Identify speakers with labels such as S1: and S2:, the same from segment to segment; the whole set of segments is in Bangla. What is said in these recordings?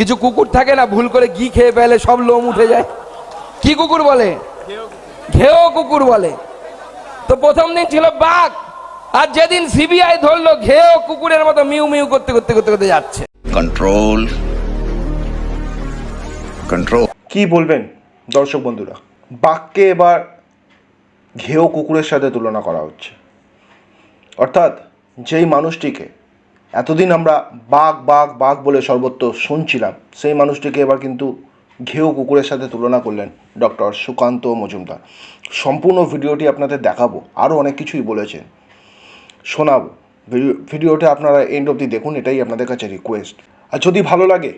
S1: কিছু কুকুর থাকে না ভুল করে ঘি খেয়ে ফেলে সব লোম উঠে যায়। কি কুকুর বলে? ঘেও কুকুর বলে। তো প্রথম দিন ছিল বাঘ আর যেদিন সিবিআই ধরলো ঘেও কুকুরের মতো মিউ মিউ করতে করতে করতে করতে যাচ্ছে।
S2: কন্ট্রোল কন্ট্রোল
S3: কি বলবেন দর্শক বন্ধুরা? বাঘকে এবার ঘেও কুকুরের সাথে তুলনা করা হচ্ছে। অর্থাৎ যেই মানুষটিকে এতদিন আমরা বাঘ বাঘ বাঘ বলে সর্বত্র শুনছিলাম। সেই মানুষটিকে এবার কিন্তু ঘেও কুকুরের সাথে তুলনা করলেন ডক্টর সুকান্ত মজুমদার। সম্পূর্ণ ভিডিওটি আপনাদের দেখাবো। আরও অনেক কিছুই বলেছেন শোনাবো। ভিডিও- ভিডিওটা আপনারা এন্ড অবধি দেখুন, এটাই আপনাদের কাছে রিকোয়েস্ট আর যদি ভালো লাগে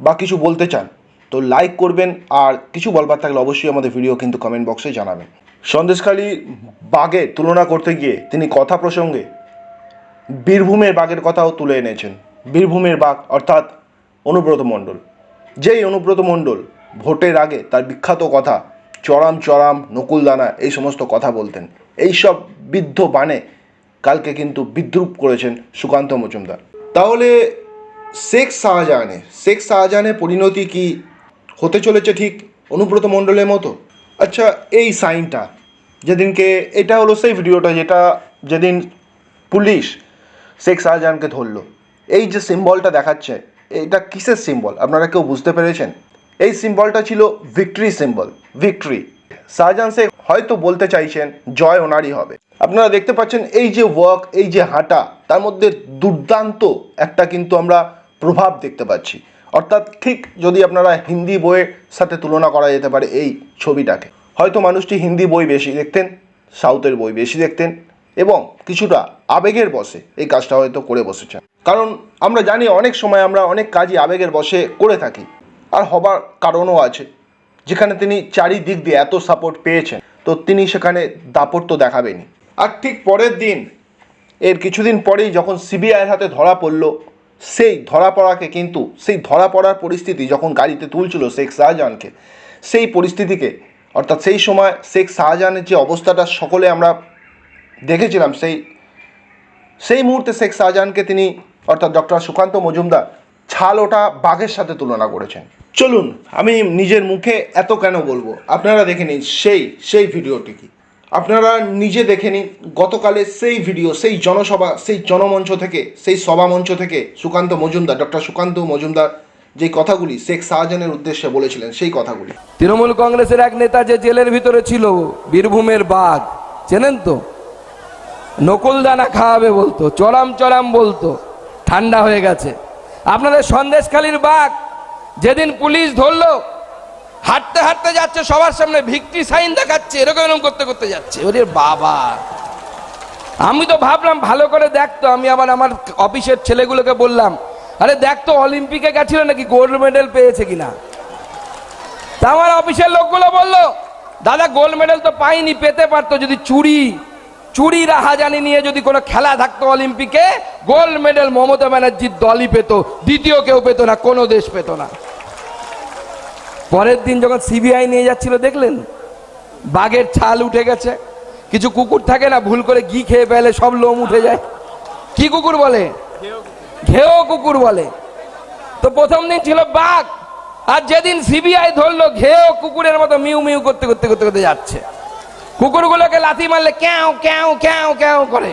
S3: বা কিছু বলতে চান, তো লাইক করবেন, আর কিছু বলবার থাকলে অবশ্যই আমাদের ভিডিও কিন্তু কমেন্ট বক্সে জানাবেন। সন্দেশখালী বাঘের তুলনা করতে গিয়ে তিনি কথা প্রসঙ্গে বীরভূমের বাঘের কথাও তুলে এনেছেন। বীরভূমের বাঘ অর্থাৎ অনুব্রত মণ্ডল। যেই অনুব্রত মণ্ডল ভোটের আগে তার বিখ্যাত কথা চরাম চরাম নকুলদানা এই সমস্ত কথা বলতেন, এইসব বিদ্ধ বানে কালকে কিন্তু বিদ্রুপ করেছেন সুকান্ত মজুমদার। তাহলে শেখ শাহজাহানের শেখ শাহজাহানের পরিণতি কি হতে চলেছে ঠিক অনুব্রত মণ্ডলের মতো? আচ্ছা এই সাইনটা, যেদিনকে, এটা হলো সেই ভিডিওটা যেটা যেদিন পুলিশ শেখ শাহজাহানকে ধরলো। এই যে সিম্বলটা দেখাচ্ছে, এটা কিসের সিম্বল আপনারা কেউ বুঝতে পেরেছেন? এই সিম্বলটা ছিল victory symbol victory Shahjahan Sheikh হয়তো বলতে চাইছেন, জয় ওনারই হবে। আপনারা দেখতে পাচ্ছেন, এই যে ওয়ার্ক এই যে হাঁটা, তার মধ্যে দুর্দান্ত একটা কিন্তু আমরা প্রভাব দেখতে পাচ্ছি। অর্থাৎ ঠিক যদি আপনারা হিন্দি বইয়ের সাথে তুলনা করা যেতে পারে এই ছবিটাকে। হয়তো মানুষটি হিন্দি বই বেশি দেখতেন, সাউথের বই বেশি দেখতেন এবং কিছুটা আবেগের বসে এই কাজটা হয়তো করে বসেছে কারণ আমরা জানি অনেক সময় আমরা অনেক কাজই আবেগের বসে করে থাকি। আর হবার কারণও আছে। যেখানে তিনি চারিদিক দিয়ে এত সাপোর্ট পেয়েছেন, তো তিনি সেখানে দাপট তো দেখাবেনই। আর ঠিক পরের দিন, এর কিছুদিন পরেই যখন সিবিআইয়ের হাতে ধরা পড়ল, সেই ধরা পড়াকে কিন্তু, সেই ধরা পড়ার পরিস্থিতি যখন গাড়িতে তুলছিল শেখ শাহজাহানকে, সেই পরিস্থিতিকে, অর্থাৎ সেই সময় শেখ শাহজাহানের যে অবস্থাটা, সকলে আমরা দেখেছিলাম সেই সেই মুহূর্তে শেখ শাহজাহানকে তিনি, অর্থাৎ ডক্টর সুকান্ত মজুমদার, ছাল ওটা বাঘের সাথে তুলনা করেছেন। চলুন, আমি নিজের মুখে এত কেন বলব? আপনারা দেখে নিন সেই সেই ভিডিওটি কি। আপনারা নিজে দেখে নিন গতকালের সেই ভিডিও, সেই জনসভা, সেই জনমঞ্চ থেকে, সেই সভা মঞ্চ থেকে সুকান্ত মজুমদার, ডক্টর সুকান্ত মজুমদার যে কথাগুলি শেখ শাহজাহানের উদ্দেশ্যে বলেছিলেন, সেই কথাগুলি।
S1: তৃণমূল কংগ্রেসের এক নেতা যে জেলের ভিতরে ছিল, বীরভূমের বাঘ, চেনেন তো? নকুলদানা খাওয়াবে বলতো, চরাম চরাম বলতো, ঠান্ডা হয়ে গেছে। আপনাদের সন্দেশখালীর বাঘ যেদিন পুলিশ ধরলো, হাঁটতে হাঁটতে যাচ্ছে, সবার সামনে ভিক্টি সাইন দেখাচ্ছে, এরকম এরকম করতে করতে যাচ্ছে। ওরে বাবা! আমি তো ভাবলাম ভালো করে দেখতো, আমি আবার আমার অফিসের ছেলেগুলোকে বললাম, আরে দেখতো অলিম্পিকে গেছিল নাকি, গোল্ড মেডেল পেয়েছে কিনা? তা আমার অফিসের লোকগুলো বলল, দাদা, গোল্ড মেডেল তো পাইনি, পেতে পারতো, যদি চুরি চুরি রাহাজানি নিয়ে যদি কোনো খেলা থাকতো অলিম্পিকে, গোল্ড মেডেল মমতা ব্যানার্জির দলই পেত, দ্বিতীয় কেউ পেত না, কোনো দেশ পেত না। পরের দিন যখন সিবিআই নিয়ে যাচ্ছিল, দেখলেন? বাঘের ছাল উঠে গেছে। কিছু কুকুর থাকে না, ভুল করে ঘি খেয়ে ফেলে, সব লোম উঠে যায়। কি কুকুর বলে? ঘেও কুকুর বলে। তো প্রথম দিন ছিল বাঘ, আর যেদিন সিবিআই ধরলো, ঘেও কুকুরের মতো মিউ মিউ করতে করতে করতে করতে যাচ্ছে। কুকুরগুলোকে লাথি মারলে ক্যাও ক্যাও ক্যাও ক্যাও করে।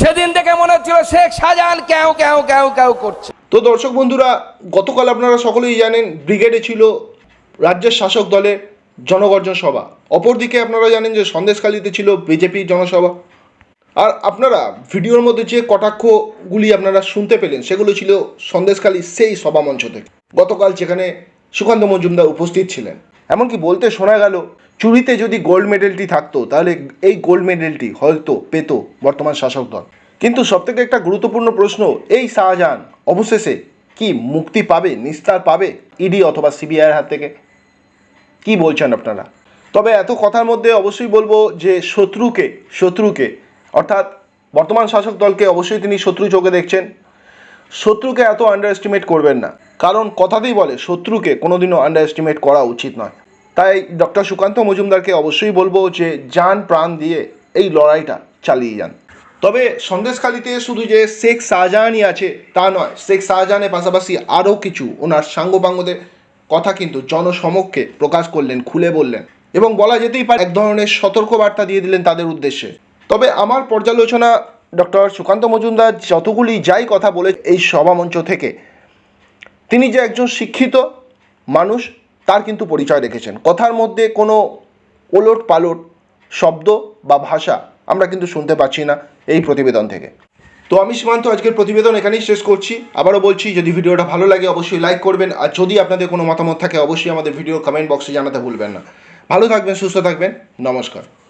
S1: সেদিন থেকে মনে হচ্ছিল শেখ শাহজাহান ক্যাও ক্যাও ক্যাও ক্যাও করছে।
S3: তো দর্শক বন্ধুরা, গতকাল আপনারা সকলেই জানেন, ব্রিগেডে ছিল রাজ্যের শাসক দলের জনগর্জন সভা। অপরদিকে আপনারা জানেন যে সন্দেশখালীতে ছিল বিজেপি জনসভা। আর আপনারা ভিডিওর মধ্যে যে কটাক্ষগুলি আপনারা শুনতে পেলেন, সেগুলো ছিল সন্দেশখালী সেই সভামঞ্চ থেকে। গতকাল যেখানে সুকান্ত মজুমদার উপস্থিত ছিলেন। এমনকি বলতে শোনা গেল চুরিতে যদি গোল্ড মেডেলটি থাকতো, তাহলে এই গোল্ড মেডেলটি হয়তো পেত বর্তমান শাসক দল। কিন্তু সবথেকে একটা গুরুত্বপূর্ণ প্রশ্ন, এই শাহজাহান অবশেষে কি মুক্তি পাবে, নিস্তার পাবে ইডি অথবা সিবিআইয়ের হাত থেকে? কি বলছেন আপনারা? তবে এত কথার মধ্যে অবশ্যই বলব যে শত্রুকে শত্রুকে, অর্থাৎ বর্তমান শাসক দলকে অবশ্যই তিনি শত্রু চোখে দেখছেন। শত্রুকে এত আন্ডার এস্টিমেট করবেন না। কারণ কথাতেই বলে, শত্রুকে কোনোদিনও আন্ডার এস্টিমেট করা উচিত নয়। তাই ডক্টর সুকান্ত মজুমদারকে অবশ্যই বলব যে যান প্রাণ দিয়ে এই লড়াইটা চালিয়ে যান। তবে সন্দেশখালিতে শুধু যে শেখ শাহজাহানই আছে তা নয়, শেখ শাহজাহানের পাশাপাশি আরও কিছু ওনার সাঙ্গপাঙ্গদের কথা কিন্তু জনসমক্ষে প্রকাশ করলেন, খুলে বললেন এবং বলা যেতেই পারে এক ধরনের সতর্কবার্তা দিয়ে দিলেন তাদের উদ্দেশ্যে। তবে আমার পর্যালোচনা ডক্টর সুকান্ত মজুমদার যতগুলি যাই কথা বলে এই সভামঞ্চ থেকে, তিনি যে একজন শিক্ষিত মানুষ তার কিন্তু পরিচয় রেখেছেন কথার মধ্যে কোনো ওলট পালট শব্দ বা ভাষা আমরা কিন্তু শুনতে পাচ্ছি না এই প্রতিবেদন থেকে। তো আমি সীমান্ত আজকের প্রতিবেদন এখানেই শেষ করছি। আবারও বলছি, যদি ভিডিওটা ভালো লাগে অবশ্যই লাইক করবেন আর যদি আপনাদের কোনো মতামত থাকে অবশ্যই আমাদের ভিডিও কমেন্ট বক্সে জানাতে ভুলবেন না। ভালো থাকবেন, সুস্থ থাকবেন, নমস্কার।